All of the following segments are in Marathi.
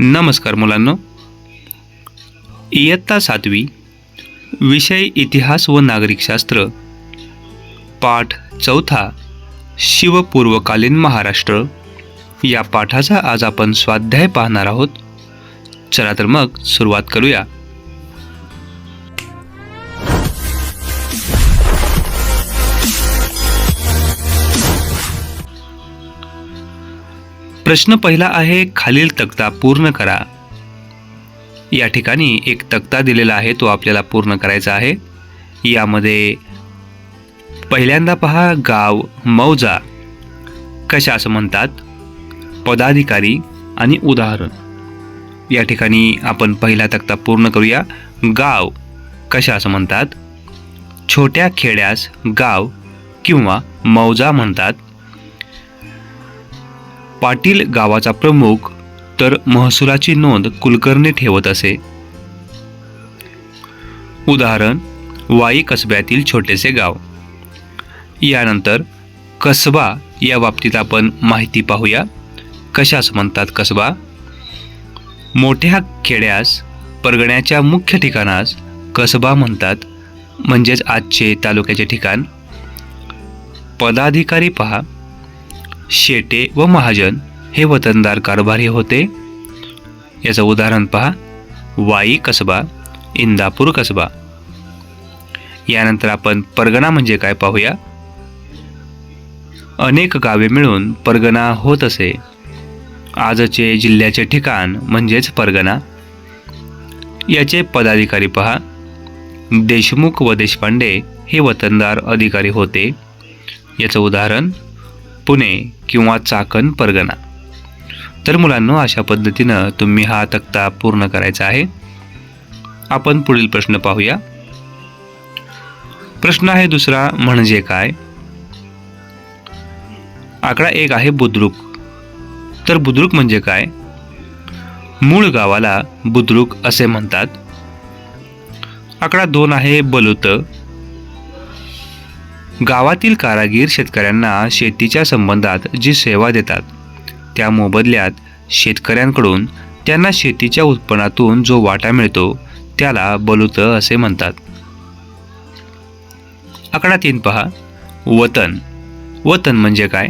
नमस्कार मुलांनो. इयत्ता सातवी विषय इतिहास व नागरिकशास्त्र पाठ चौथा शिवपूर्वकालीन महाराष्ट्र. या पाठाचा आज आपण स्वाध्याय पाहणार आहोत. चला तर मग सुरुवात करूया. प्रश्न पहिला आहे खालील तक्ता पूर्ण करा. या ठिकाणी एक तक्ता दिलेला आहे तो आपल्याला पूर्ण करायचा आहे. यामध्ये पहिल्यांदा पहा गाव मौजा. कशा असं म्हणतात? पदाधिकारी आणि उदाहरण. या ठिकाणी आपण पहिला तक्ता पूर्ण करूया. गाव कशा असं म्हणतात? छोट्या खेड्यास गाव किंवा मौजा म्हणतात. पाटील गावाचा प्रमुख तर महसुलाची नोंद कुलकर्णी ठेवत असे. उदाहरण वाई कसब्यातील छोटेसे गाव. यानंतर कसबा या बाबतीत आपण माहिती पाहूया. कशास म्हणतात कसबा? मोठ्या खेड्यास परगण्याच्या मुख्य ठिकाणास कसबा म्हणतात म्हणजेच आजचे तालुक्याचे ठिकाण. पदाधिकारी पहा. शेटे व महाजन हे वतनदार कारभारी होते. याचं उदाहरण पहा. वाई कसबा इंदापूर कसबा. यानंतर आपण परगणा म्हणजे काय पाहूया? अनेक गावे मिळून परगणा होत असे. आजचे जिल्ह्याचे ठिकाण म्हणजेच परगणा. याचे पदाधिकारी पहा. देशमुख व देशपांडे हे वतनदार अधिकारी होते. याचं उदाहरण पुणे किंवा चाकण परगणा. तर मुलांनो अशा पद्धतीनं तुम्ही हा तक्ता पूर्ण करायचा आहे. आपण पुढील प्रश्न पाहूया. प्रश्न आहे दुसरा म्हणजे काय? आकडा एक आहे बुद्रुक. तर बुद्रुक म्हणजे काय? मूळ गावाला बुद्रुक असे म्हणतात. आकडा दोन आहे बलुतं. गावातील कारागीर शेतकऱ्यांना शेतीच्या संबंधात जी सेवा देतात त्या मोबदल्यात शेतकऱ्यांकडून त्यांना शेतीच्या उत्पन्नातून जो वाटा मिळतो त्याला बलुत असे म्हणतात. आकडा तीन पहा. वतन. वतन म्हणजे काय?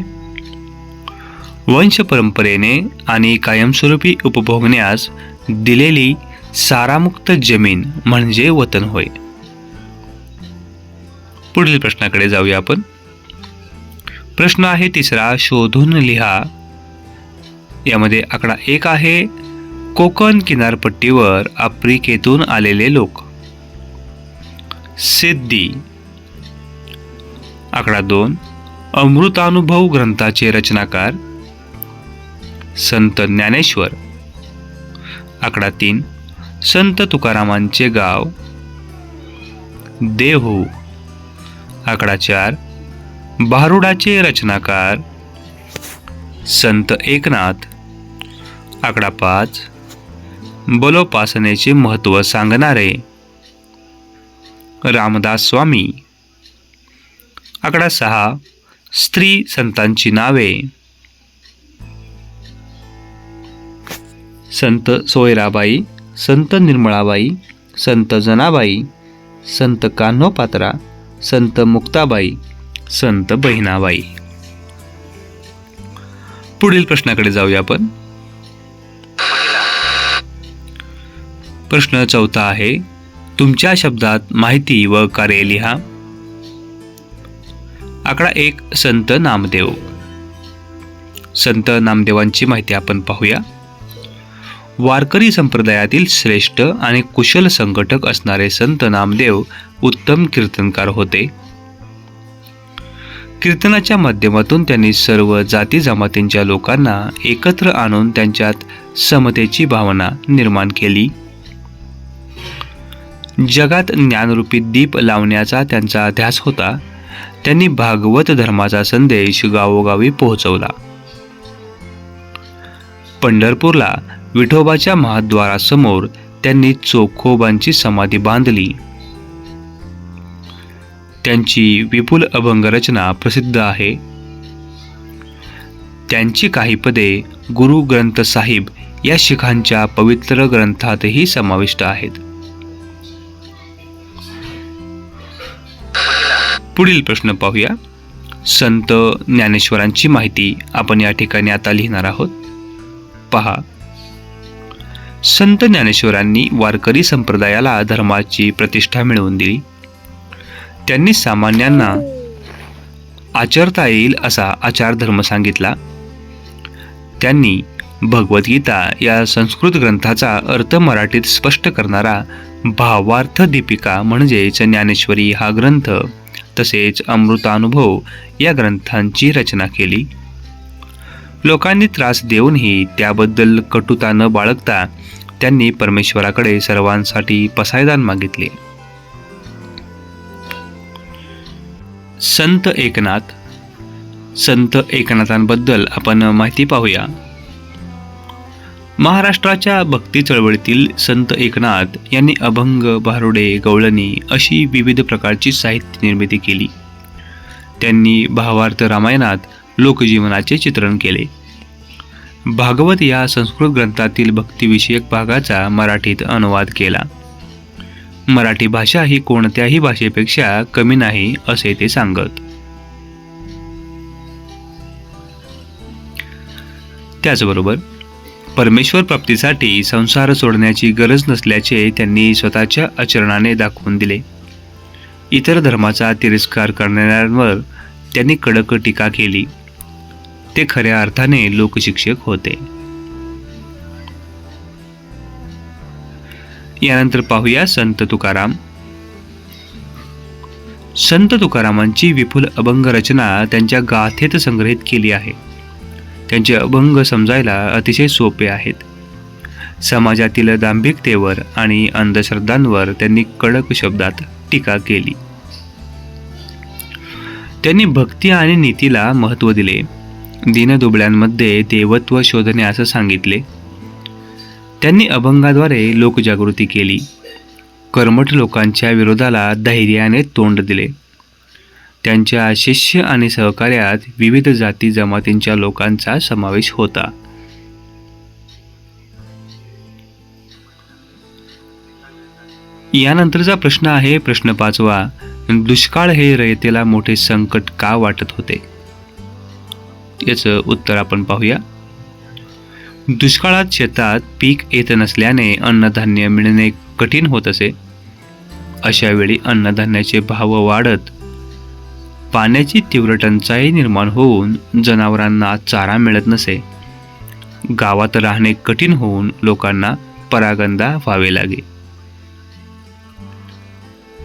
वंश परंपरेने आणि कायमस्वरूपी उपभोगण्यास दिलेली सारामुक्त जमीन म्हणजे वतन होय. पुढील प्रश्नाकडे जाऊया आपण. प्रश्न आहे तिसरा शोधून लिहा. यामध्ये आकडा एक आहे कोकण किनारपट्टीवर आफ्रिकेतून आलेले लोक. सिद्धी आकडा दोन अमृतानुभव ग्रंथाचे रचनाकार संत ज्ञानेश्वर. आकडा तीन संत तुकारामांचे गाव देहू. आकडा चार भारुडाचे रचनाकार संत एकनाथ. आकडा पाच बलोपासनेचे महत्त्व सांगणारे. रामदास स्वामी. आकडा सहा स्त्री संतांची नावे. संत सोयराबाई संत निर्मळाबाई संत जनाबाई संत कान्होपात्रा संत मुक्ताबाई संत बहिणाबाई. पुढील प्रश्नाकडे जाऊया आपण. प्रश्न चौथा आहे तुमच्या शब्दात माहिती व कार्य लिहा. आकडा एक संत नामदेव. संत नामदेवांची माहिती आपण पाहूया. वारकरी संप्रदायातील श्रेष्ठ आणि कुशल संघटक असणारे संत नामदेव उत्तम कीर्तनकार होते. कीर्तनाच्या माध्यमातून त्यांनी सर्व जाती जमातींच्या लोकांना एकत्र आणून त्यांच्यात समतेची भावना निर्माण केली. जगात ज्ञानरूपी दीप लावण्याचा त्यांचा ध्यास होता. त्यांनी भागवत धर्माचा संदेश गावोगावी पोहोचवला. पंढरपूरला विठोबाच्या महाद्वारासमोर त्यांनी चोखोबांची समाधी बांधली. त्यांची विपुल अभंग रचना प्रसिद्ध आहे. त्यांची काही पदे गुरु ग्रंथ साहिब या शिखांच्या पवित्र ग्रंथातही समाविष्ट आहेत. पुढील प्रश्न पाहूया. संत ज्ञानेश्वरांची माहिती आपण या ठिकाणी आता लिहिणार आहोत. पहा. संत ज्ञानेश्वरांनी वारकरी संप्रदायाला धर्माची प्रतिष्ठा मिळवून दिली. त्यांनी सामान्यांना आचरता येईल असा आचार धर्म सांगितला. त्यांनी भगवद्गीता या संस्कृत ग्रंथाचा अर्थ मराठीत स्पष्ट करणारा भावार्थ दीपिका म्हणजेच ज्ञानेश्वरी हा ग्रंथ तसेच अमृतानुभव या ग्रंथांची रचना केली. लोकांनी त्रास देऊनही त्याबद्दल कटुता न बाळगता त्यांनी परमेश्वराकडे सर्वांसाठी पसायदान मागितले. संत एकनाथ संत एकनाथांबद्दल आपण माहिती पाहूया. महाराष्ट्राच्या भक्ती चळवळीतील संत एकनाथ यांनी अभंग भारुडे गवळणी अशी विविध प्रकारची साहित्य निर्मिती केली. त्यांनी भावार्थ रामायणात लोकजीवनाचे चित्रण केले. भागवत या संस्कृत ग्रंथातील भक्तिविषयक भागाचा मराठीत अनुवाद केला. मराठी भाषा ही कोणत्याही भाषेपेक्षा कमी नाही असे ते सांगत. त्याचबरोबर परमेश्वर प्राप्तीसाठी संसार सोडण्याची गरज नसल्याचे त्यांनी स्वतःच्या आचरणाने दाखवून दिले. इतर धर्माचा तिरस्कार करणाऱ्यांवर त्यांनी कडक टीका केली. ते खऱ्या अर्थाने लोकशिक्षक होते. यानंतर पाहूया संत तुकाराम. संत तुकारामांची विपुल अभंग रचना त्यांच्या गाथेत संग्रहित केली आहे. त्यांचे अभंग समजायला अतिशय सोपे आहेत. समाजातील दांभिकतेवर आणि अंधश्रद्धांवर त्यांनी कडक शब्दात टीका केली. त्यांनी भक्ती आणि नीतीला महत्त्व दिले. दीनदुबळ्यांमध्ये देवत्व शोधणे असं सांगितले. त्यांनी अभंगाद्वारे लोकजागृती केली. कर्मठ लोकांच्या विरोधाला धैर्याने तोंड दिले. त्यांच्या शिष्य आणि सहकार्यात विविध जाती जमातींच्या लोकांचा समावेश होता. यानंतरचा प्रश्न आहे प्रश्न पाचवा दुष्काळ हे रयतेला मोठे संकट का वाटत होते? याचं उत्तर आपण पाहूया. दुष्काळात शेतात पीक येत नसल्याने अन्नधान्य मिळणे कठीण होत असे. अशा वेळी अन्नधान्याचे भाव वाढत पाण्याची तीव्र टंचाई निर्माण होऊन जनावरांना चारा मिळत नसे. गावात राहणे कठीण होऊन लोकांना परागंदा व्हावे लागे.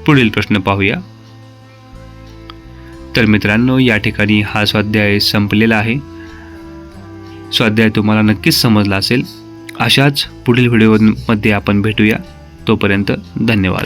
पुढील प्रश्न पाहूया. तर मित्रांनो या ठिकाणी हा स्वाध्याय संपलेला आहे. स्वाध्याय तुम्हाला नक्कीच समजला असेल. अशाच पुढील व्हिडिओमध्ये आपण भेटूया. तोपर्यंत धन्यवाद.